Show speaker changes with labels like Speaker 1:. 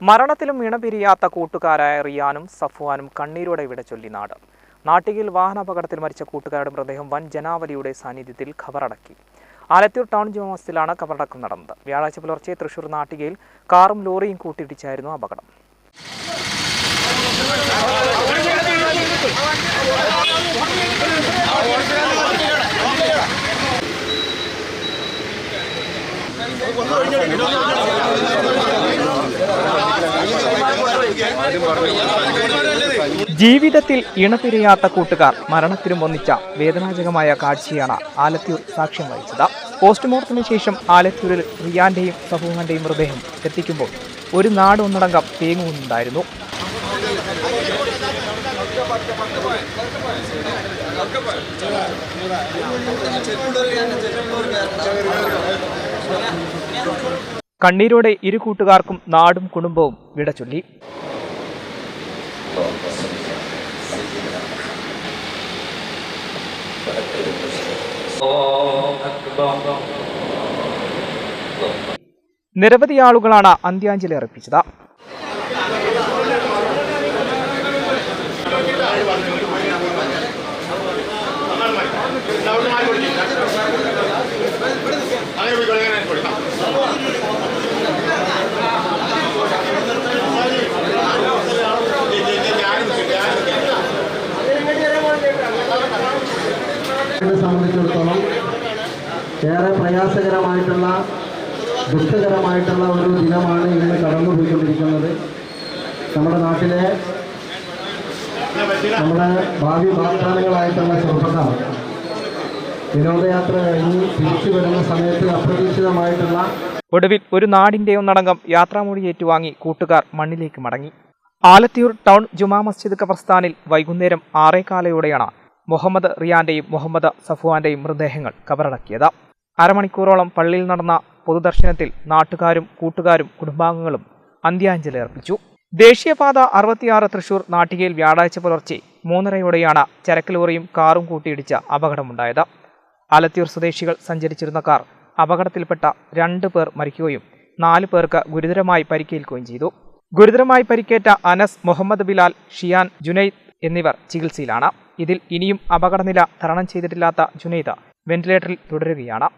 Speaker 1: മരണത്തിലും ഇണപിരിയാത്ത കൂട്ടുകാരായ റിയാനും സഫ്വാനും കണ്ണീരോടെ ഇവിടെ ചൊല്ലി നാട് നാട്ടികയിൽ വാഹനാപകടത്തിൽ മരിച്ച കൂട്ടുകാരുടെ മൃതദേഹം വൻ ജനാവലിയുടെ സാന്നിധ്യത്തിൽ ഖബറടക്കി ആലത്തൂർ ടൗൺ ജുമാമസിലാണ് ഖബറടക്കം നടന്നത് വ്യാഴാഴ്ച പുലർച്ചെ തൃശൂർ നാട്ടികയിൽ കാറും ലോറിയും കൂട്ടിയിടിച്ചായിരുന്നു അപകടം ജീവിതത്തിൽ ഇണപിരിയാത്ത കൂട്ടുകാർ മരണത്തിലും ഒന്നിച്ച വേദനാജകമായ കാഴ്ചയാണ് ആലത്തൂർ സാക്ഷ്യം വഹിച്ചത്. പോസ്റ്റ്മോർട്ടത്തിന് ശേഷം ആലത്തൂരിൽ റിയാന്റെയും സഹൂഹന്റെയും മൃതദേഹം എത്തിക്കുമ്പോൾ ഒരു നാട് ഒന്നടങ്കം തേങ്ങുന്നുണ്ടായിരുന്നു കണ്ണീരോടെ ഇരു കൂട്ടുകാർക്കും നാടും കുടുംബവും ചൊല്ലി നിരവധി ആളുകളാണ് അന്ത്യാഞ്ജലി അർപ്പിച്ചത്.
Speaker 2: എന്നെ സംബന്ധിച്ചിടത്തോളം ഏറെ പ്രയാസകരമായിട്ടുള്ള ദുഃഖകരമായിട്ടുള്ള ഒരു ദിനമാണ് ഇന്ന് കടന്നുപോയിക്കൊണ്ടിരിക്കുന്നത്. നമ്മുടെ നാട്ടിലെ നമ്മുടെ ഭാവി വാഗ്ദാനങ്ങളായിട്ടുള്ള ചെറുപ്പക്കാർ വിനോദയാത്ര കഴിഞ്ഞ് തിരിച്ചു വരുന്ന സമയത്ത് അപ്രതീക്ഷിതമായിട്ടുള്ള
Speaker 1: ഒടുവിൽ ഒരു നാടിന്റെ ഒന്നടങ്കം യാത്രാമൊഴി ഏറ്റുവാങ്ങി കൂട്ടുകാർ മണ്ണിലേക്ക് മടങ്ങി. ആലത്തിയൂർ ടൗൺ ജുമാ മസ്ജിദ് ഖബർസ്ഥാനിൽ വൈകുന്നേരം ആറേകാലയോടെയാണ് മുഹമ്മദ് റിയാന്റെയും മുഹമ്മദ് സഫുവാന്റെയും മൃതദേഹങ്ങൾ കബറടക്കിയത്. അരമണിക്കൂറോളം പള്ളിയിൽ നടന്ന പൊതുദർശനത്തിൽ നാട്ടുകാരും കൂട്ടുകാരും കുടുംബാംഗങ്ങളും അന്ത്യാഞ്ജലി അർപ്പിച്ചു. ദേശീയപാത അറുപത്തിയാറ് തൃശൂർ നാട്ടികയിൽ വ്യാഴാഴ്ച പുലർച്ചെ മൂന്നരയോടെയാണ് ചരക്ക് ലോറിയും കാറും കൂട്ടിയിടിച്ച അപകടമുണ്ടായത്. ആലത്തിയൂർ സ്വദേശികൾ സഞ്ചരിച്ചിരുന്ന കാർ അപകടത്തിൽപ്പെട്ട രണ്ട് പേർ മരിക്കുകയും നാല് പേർക്ക് ഗുരുതരമായി പരിക്കേൽക്കുകയും ചെയ്തു. ഗുരുതരമായി പരിക്കേറ്റ അനസ് മുഹമ്മദ് ബിലാൽ ഷിയാൻ ജുനൈദ് എന്നിവർ ചികിത്സയിലാണ്. ഇതിൽ ഇനിയും അപകടനില തരണം ചെയ്തിട്ടില്ലാത്ത ജുനൈദ വെന്റിലേറ്ററിൽ തുടരുകയാണ്.